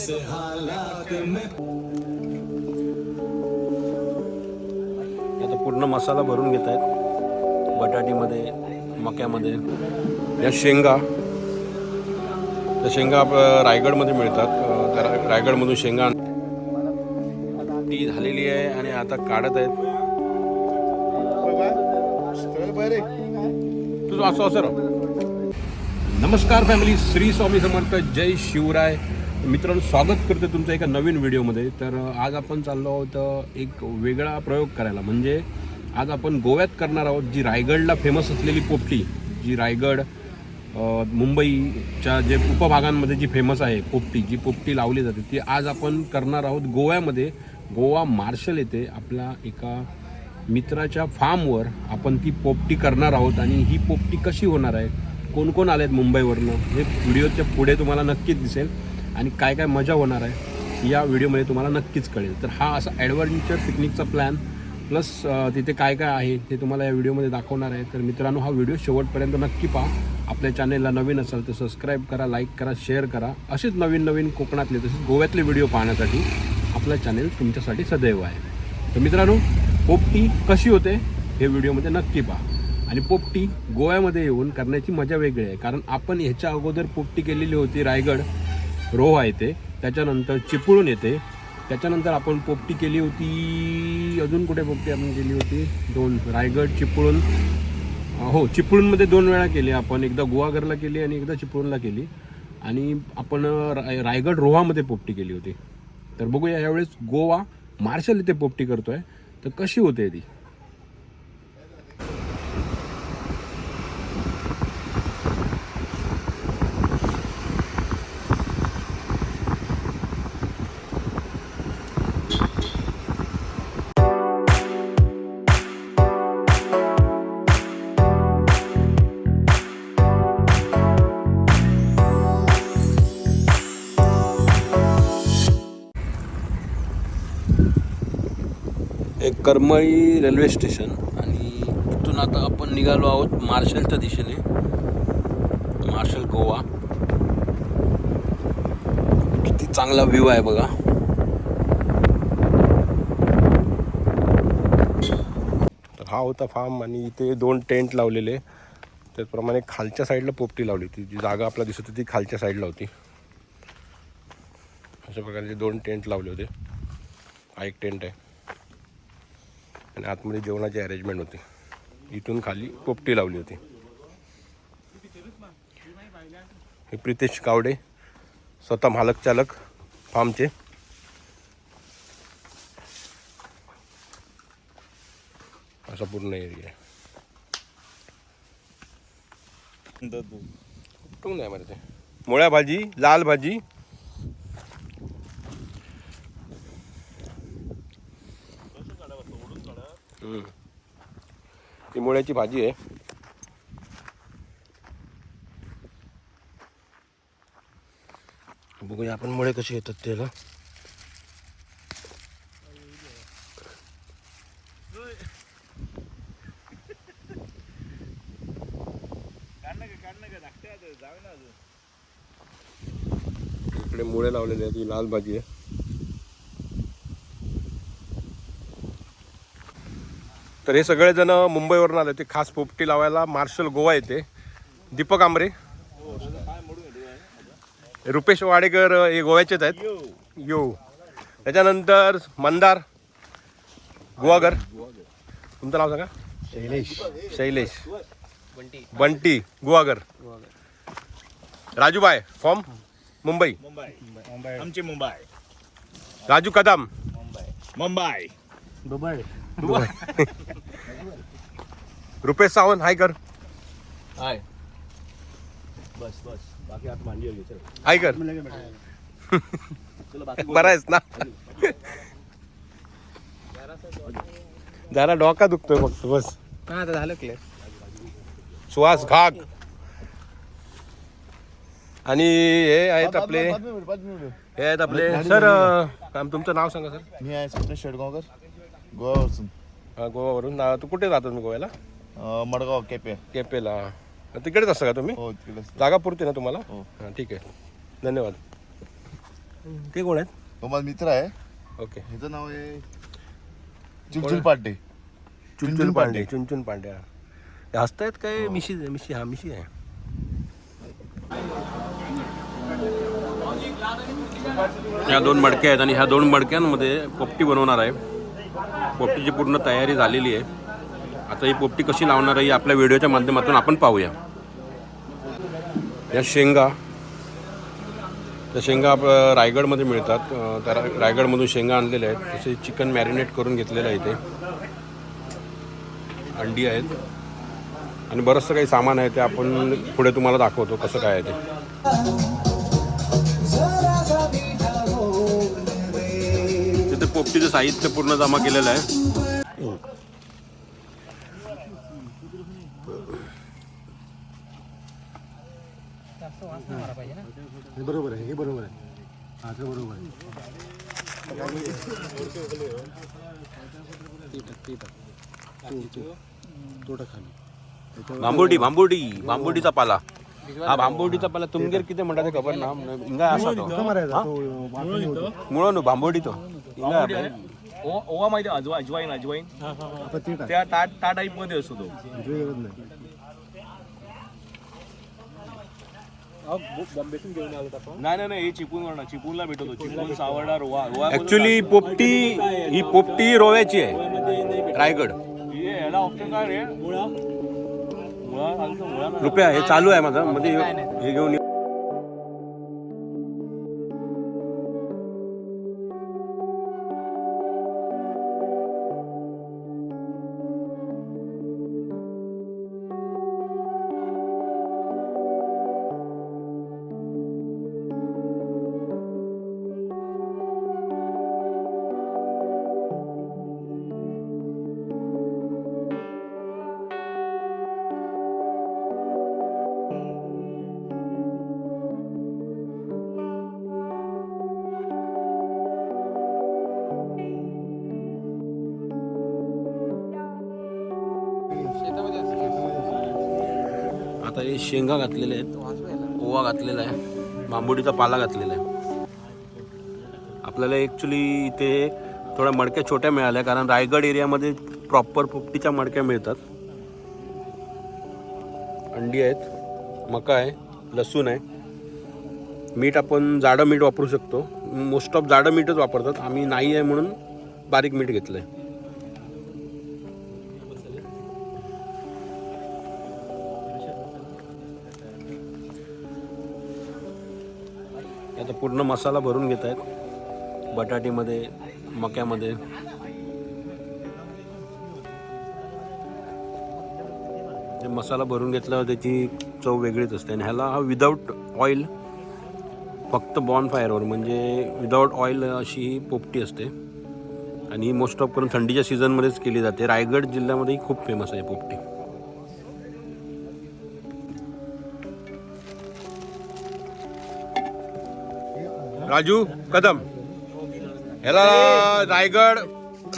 आता पूर्ण मसाला भरून घेत आहेत. बटाटीमध्ये मक्यामध्ये. या शेंगा त्या शेंगा आप रायगडमध्ये मिळतात. त्या रायगडमधून शेंगा ती झालेली आहे आणि आता काढत आहेत. तुझं असं असं. नमस्कार फॅमिली श्री स्वामी समर्थ जय शिवराय. मित्रांनो स्वागत करतो तुमचं एका नवीन व्हिडिओमध्ये. तर आज आपण चाललो आहोत एक वेगळा प्रयोग करायला. म्हणजे आज आपण गोव्यात करणार आहोत जी रायगडला फेमस असलेली पोपटी जी रायगड मुंबईच्या जे उपभागांमध्ये जी फेमस आहे पोपटी जी पोपटी लावली जाते ती आज आपण करणार आहोत गोव्यामध्ये. गोवा मार्शल येथे आपल्या एका मित्राच्या फार्मवर आपण ती पोपटी करणार आहोत आणि ही पोपटी कशी होणार आहे? कोण कोण आले आहेत मुंबईवरनं? हे व्हिडिओच्या पुढे तुम्हाला नक्कीच दिसेल. आणि काय काय मजा होणार आहे या व्हिडिओमध्ये तुम्हाला नक्कीच कळेल. तर हा असा ॲडव्हेंचर पिकनिकचा प्लॅन प्लस तिथे काय काय आहे ते तुम्हाला या व्हिडिओमध्ये दाखवणार आहे. तर मित्रांनो हा व्हिडिओ शेवटपर्यंत नक्की पहा. आपल्या चॅनेलला नवीन असाल तर सबस्क्राईब करा लाईक करा शेअर करा. असेच नवीन नवीन कोकणातले तसेच गोव्यातले व्हिडिओ पाहण्यासाठी आपलं चॅनेल तुमच्यासाठी सदैव आहे. तर मित्रांनो पोपटी कशी होते हे व्हिडिओमध्ये नक्की पहा. आणि पोपटी गोव्यामध्ये येऊन करण्याची मजा वेगळी आहे. कारण आपण ह्याच्या अगोदर पोपटी केलेली होती रायगड. रोहा येते त्याच्यानंतर चिपळूण येते. त्याच्यानंतर आपण पोपटी केली होती. अजून कुठे पोपटी आपण केली होती? दोन. रायगड चिपळूण. हो चिपळूणमध्ये दोन वेळा केली आपण. एकदा गुहागरला केली आणि एकदा चिपळूणला केली. आणि आपण राय रायगड रोहामध्ये पोपटी केली होती. तर बघूया यावेळेस गोवा मार्शल इथे पोपटी करतोय. तर कशी होते ती? करमळी रेल्वे स्टेशन आणि इथून आता आपण निघालो आहोत मार्शलच्या दिशेने. मार्शल गोवा. किती चांगला व्ह्यू आहे बघा. तर हा होता फार्म आणि इथे दोन टेंट लावलेले. त्याचप्रमाणे खालच्या साईडला पोपटी लावली होती. जी जागा आपल्याला दिसत होती ती खालच्या साईडला होती. अशा प्रकारचे दोन टेंट लावले होते. हा एक टेंट आहे. आणि आतमध्ये जेवणाची अरेंजमेंट होती. इथून खाली पोपटी लावली होती. हे प्रितेश कावडे स्वतः मालक चालक फार्मचे. असा पूर्ण एरिया कुठून नाही ते? मुळ्या भाजी लाल भाजी ही मुळ्याची भाजी आहे. बघूया आपण मुळे कसे येतात त्याला. इकडे मुळे लावलेले आहेत ही लाल भाजी आहे. तर हे सगळेजण मुंबईवरून आले. ते खास पोपटी लावायला मार्शल गोवा येते. दीपक आंबरे. रुपेश वाडेकर हे गोव्याचेच आहेत. यो. त्याच्यानंतर मंदार गुवागर. तुमचं नाव सांगा? शैलेश. शैलेश. बंटी गुवागर. राजूबाय फॉर्म? मुंबई. मुंबई. आमची मुंबई. राजू कदम. मुंबई. रुपेश सावंत हायकर हाय. बस बस. बाकी आता मांडी चला. बाकी बरं आहेस ना? जरा डोका दुखतोय फक्त बस. हा आता झालं क्लिअर सुहास घाग. आणि हे आहेत आपले हे आहेत आपले सर तुमचं नाव सांगा सर. मी आहे स्वप्न शेडगावकर. गोव्यावरसून हा, गोवावरून ना तू कुठे राहतो तुम्ही गोव्याला? अं, मडगाव केपे केपेला. तिकडेच असता का तुम्ही? हो तिकडे जागा पुरते ना तुम्हाला? हो. हां ठीक आहे. धन्यवाद. ते कोण आहेत? तो माझा मित्र आहे. ओके. ह्याचं नाव आहे चुलचुल पाटे चुनचुन पांडे. चुनचुन पांडे हा. हे हसतायत काय? मिशी मिशी हा मिशी आहे. ह्या दोन मडक्या आहेत आणि ह्या दोन मडक्यांमध्ये पोपटी बनवणार आहे. पोपटीची पूर्ण तयारी झालेली आहे. आता ही पोपटी कशी लावणार आहे ही आपल्या व्हिडिओच्या माध्यमातून आपण पाहूया. या शेंगा त्या शेंगा आप रायगडमध्ये मिळतात. त्या रायगडमधून शेंगा आणलेल्या आहेत. तसे चिकन मॅरिनेट करून घेतलेलं आहे इथे. अंडी आहेत. आणि बरंचसं काही सामान आहे ते आपण पुढे तुम्हाला दाखवतो कसं काय आहे ते. पोपटीचं साहित्य पूर्ण जमा केलेलं आहे. बरोबर आहे हे बरोबर आहे. हा ते बरोबर आहे. भांबुर्डी भांबुर्डी भांबुर्डीचा पाला. हा भांबुर्डीचा पाला तुमगेर किती म्हणतात ते खबर ना? इंगा असा तो. मुळो नु भांबुर्डी तो. इंगा आपल्या. ओवा माहिती आहे? अजवा अजवाईन अजवाईन. त्या ता ता टाईपमध्ये असतो तो. नाही नाही नाही नाही हे चिपून करणार चिपूनला भेटतो चिपून सावडा रोवा रोवा ऍक्च्युली पोपटी ही पोपटी रोव्याची आहे. रायगड हे याला ऑप्शन काय रे? रुपया हे चालू आहे माझं. मध्ये हे घेऊन शेंगा घातलेले आहेत ओवा घातलेला आहे बांबुडीचा पाला घातलेला आहे. आपल्याला ॲक्च्युली इथे थोड्या मडक्या छोट्या मिळाल्या कारण रायगड एरियामध्ये प्रॉपर पोपटीच्या मडक्या मिळतात. अंडी आहेत मका आहे लसूण आहे. मीठ आपण जाडं मीठ वापरू शकतो. मोस्ट ऑफ जाडं मीठच वापरतात. आम्ही नाही आहे म्हणून बारीक मीठ घेतलं आहे पूर्ण मसाला भरून घेत आहेत. बटाटीमध्ये मक्यामध्ये. जे मसाला भरून घेतल्यावर त्याची चव वेगळीच असते. आणि ह्याला हा विदाऊट ऑइल फक्त बॉन फायरवर म्हणजे विदाऊट ऑइल अशी ही पोपटी असते. आणि ही मोस्ट ऑफ करून थंडीच्या सीझनमध्येच केली जाते. रायगड जिल्ह्यामध्येही खूप फेमस आहे पोपटी. राजू कदम. ह्याला रायगड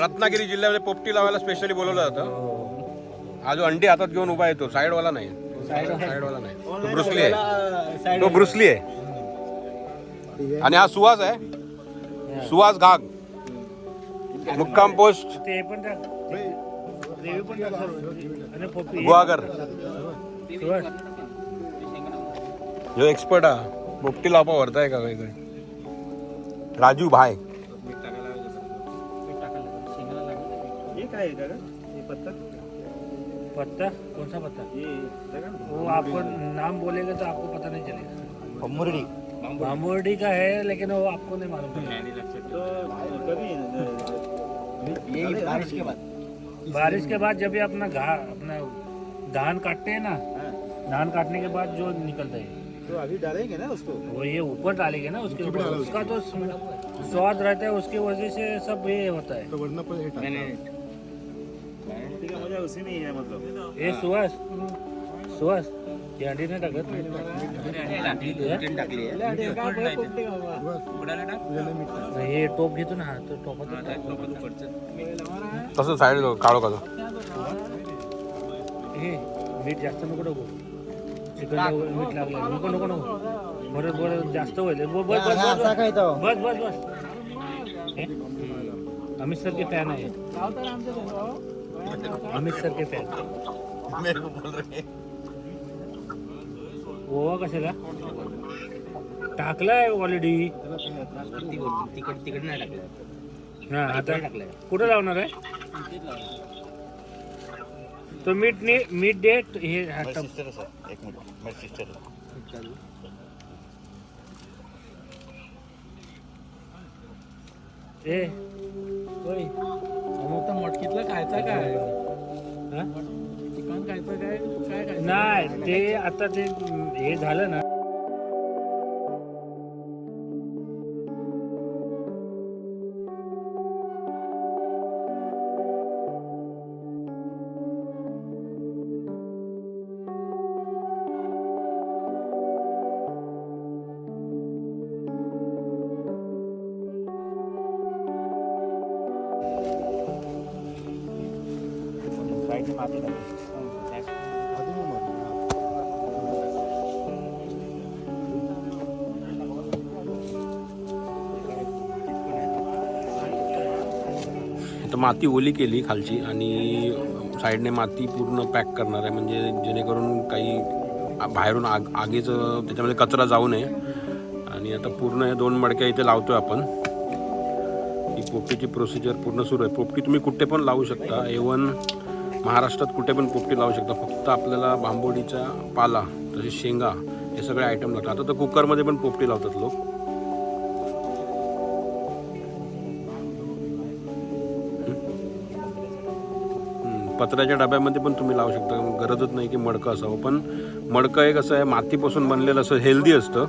रत्नागिरी जिल्ह्यामध्ये पोपटी लावायला स्पेशली बोलवलं जातं. हा जो अंडी हातात घेऊन उभा आहे तो. साईडवाला नाही. साईडवाला नाही. तो ब्रुसली आहे. तो ब्रुसली आहे. आणि हा सुहास आहे. सुहास घाग. मुक्काम पोस्ट. गुहागर. जो एक्सपर्ट हा. पोपटी लापा वरताय का काही राजू भाई। पत्ता? कौन सा पत्ता? वो आपको नाम बोलेगा तो आपको पता नहीं चलेगा। मुरडी का है लेकिन वो आपको नहीं मालूम। बारिश के बाद। जब ये अपना घा अपना धान काटते हैं ना धान काटने के बाद जो निकलता है। तो अभी डालेंगे ना उसको? वो ये ऊपर डालेंगे ना उसके ऊपर उसका तो स्वाद रहता है उसकी वजह से सब ये होता है। तो वरनं पण हे टाक. ये सुहास। सुहास ये अंडी नाही टाकत नाही, हे टोप घेतो ना हा तो टोपात तसं साईड काढो का हे मीठ जास्त नको टाकू। चिकन मीठ लागलं. नको नको नको. बरं बरं जास्त होईल. बस बस बस. बस बस बस बस. हे? अमित सर के फॅन आहे. अमित सर के फॅन रहे हैं। ओवा कशाला? टाकलाय ऑलरेडी तिकड तिकड नाही टाकलं. हा आता कुठं लावणार आहे? तो मीठ ने मीठ दे हे हा, मेरी टप- सिस्टर है सर एक मिनट मेरी सिस्टर है ए ओय. मग तर मटकीतलं खायचं काय? हा? चिकन खायचं काय? काय खायचं? नाही ते आता ते हे झालं ना. तर माती ओली केली खालची आणि साईडने माती पूर्ण पॅक करणार आहे. म्हणजे जेणेकरून काही बाहेरून आग आगीचं त्याच्यामध्ये कचरा जाऊ नये. आणि आता पूर्ण हे दोन मडक्या इथे लावतोय आपण. ही पोपटीची प्रोसिजर पूर्ण सुरू आहे. पोपटी तुम्ही कुठे पण लावू शकता. एवन महाराष्ट्रात कुठे पण पोपटी लावू शकता. फक्त आपल्याला बांबोडीचा पाला तसेच शेंगा हे सगळे आयटम लागतात. आता तर कुकरमध्ये पण पोपटी लावतात लोक. पत्र्याच्या डब्यामध्ये पण तुम्ही लावू शकता. गरजच नाही की मडकं असावं. पण मडकं एक असं आहे मातीपासून बनलेलं असं हेल्दी असतं.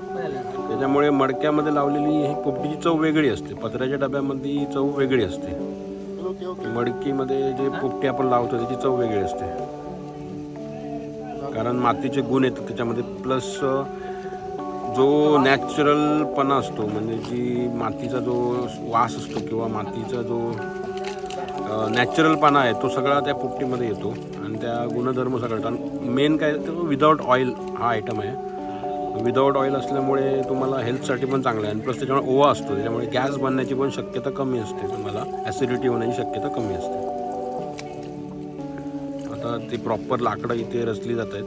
त्याच्यामुळे मडक्यामध्ये लावलेली ही पोपटीची चव वेगळी असते. पत्र्याच्या डब्यामध्ये चव वेगळी असते. मडकीमध्ये जे पोपटी आपण लावतो त्याची चव वेगळी असते. कारण मातीचे गुण येतात त्याच्यामध्ये प्लस जो नॅचरलपणा असतो म्हणजे जी मातीचा जो वास असतो किंवा मातीचा जो नॅचरलपणा आहे तो सगळा त्या पोपटीमध्ये येतो. आणि त्या गुणधर्म सगळं मेन काय तो विदाऊट ऑइल हा आयटम आहे. विदाऊट ऑइल असल्यामुळे तुम्हाला हेल्थसाठी पण चांगलं आहे. आणि प्लस त्याच्यामुळे ओवा असतो. त्याच्यामुळे गॅस बनण्याची पण शक्यता कमी असते तुम्हाला. ॲसिडिटी होण्याची शक्यता कमी असते. आता ते प्रॉपर लाकडं इथे रचली जात आहेत.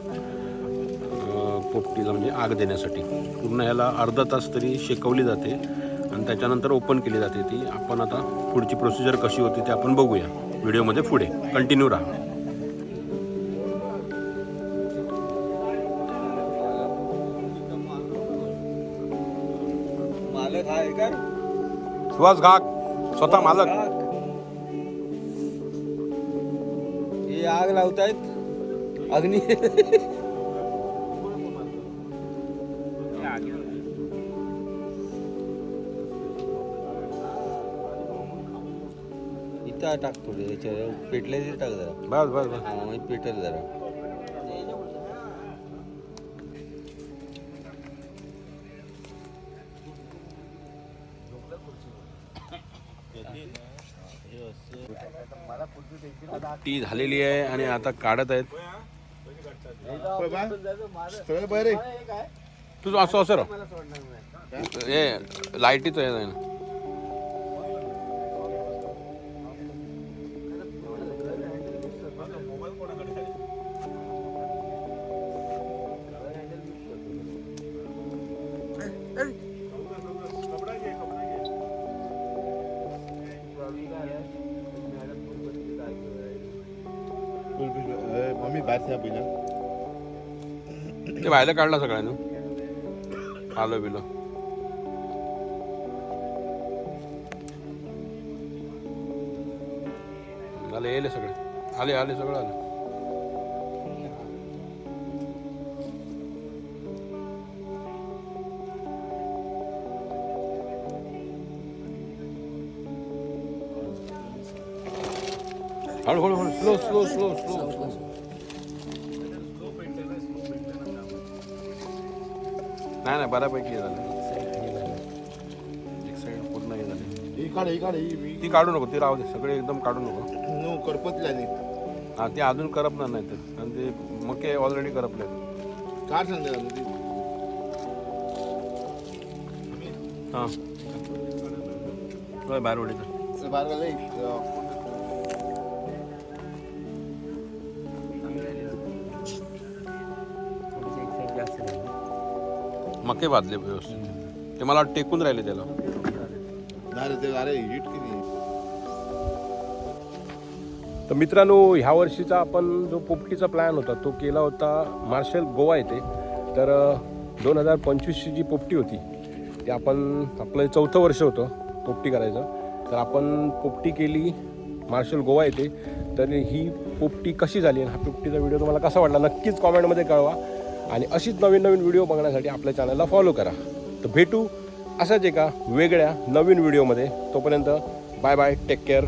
पोपटीला म्हणजे आग देण्यासाठी. पूर्ण ह्याला अर्धा तास तरी शेकवली जाते. आणि त्याच्यानंतर ओपन केली जाते ती. आपण आता पुढची प्रोसिजर कशी होती ते आपण बघूया. व्हिडिओमध्ये पुढे. कंटिन्यू राहा. सुहास घाक स्वतः मालक. हे आग लावतायत. अग्नी. इथं टाक थोडे याच्या पेटले टाक जरा. बस बस बस. हा पेटेल जरा. टी झालेली आहे आणि आता काढत आहेत. तुझं असं असं. हे लाईटीचं आहे ना. मम्मी बाहेर से पहिला ते बाहेर काढला सगळ्यांना. आलो बिलो. आले येले सगळे. आले आले सगळं आलं. हळू हळू हळू स्लो स्लो स्लो स्लो नाही नाही बऱ्यापैकी हे झालं एक साईड पूर्ण हे झाली ही काढ ही काढ ही ती काढू नको ती राहू दे सगळे एकदम काढू नको नो करपतल्या नाही हा ते अजून करपणार नाही तर आणि ते मके ऑलरेडी करपले काढ सांगते ना ती हां होय बाहेर ओढीचं बाहेर मके भाजले व्यवस्थित. ते मला वाटतं टेकून राहिले त्याला. नाही रे, ते अरे हिट किती? तर मित्रांनो ह्या वर्षीचा आपण जो पोपटीचा प्लॅन होता तो केला होता मार्शल गोवा येथे. तर दोन हजार पंचवीसची जी पोपटी होती ती आपण आपलं चौथं वर्ष होतं पोपटी करायचं. तर आपण पोपटी केली मार्शल गोवा येथे. तर ही पोपटी कशी झाली आणि हा पोपटीचा व्हिडिओ तुम्हाला कसा वाटला नक्कीच कॉमेंटमध्ये कळवा. आणि अशीच नवीन नवीन व्हिडिओ बघण्यासाठी आपल्या चॅनलला फॉलो करा. तर भेटू अशाच एका वेगळ्या नवीन व्हिडिओमध्ये तोपर्यंत बाय बाय टेक केअर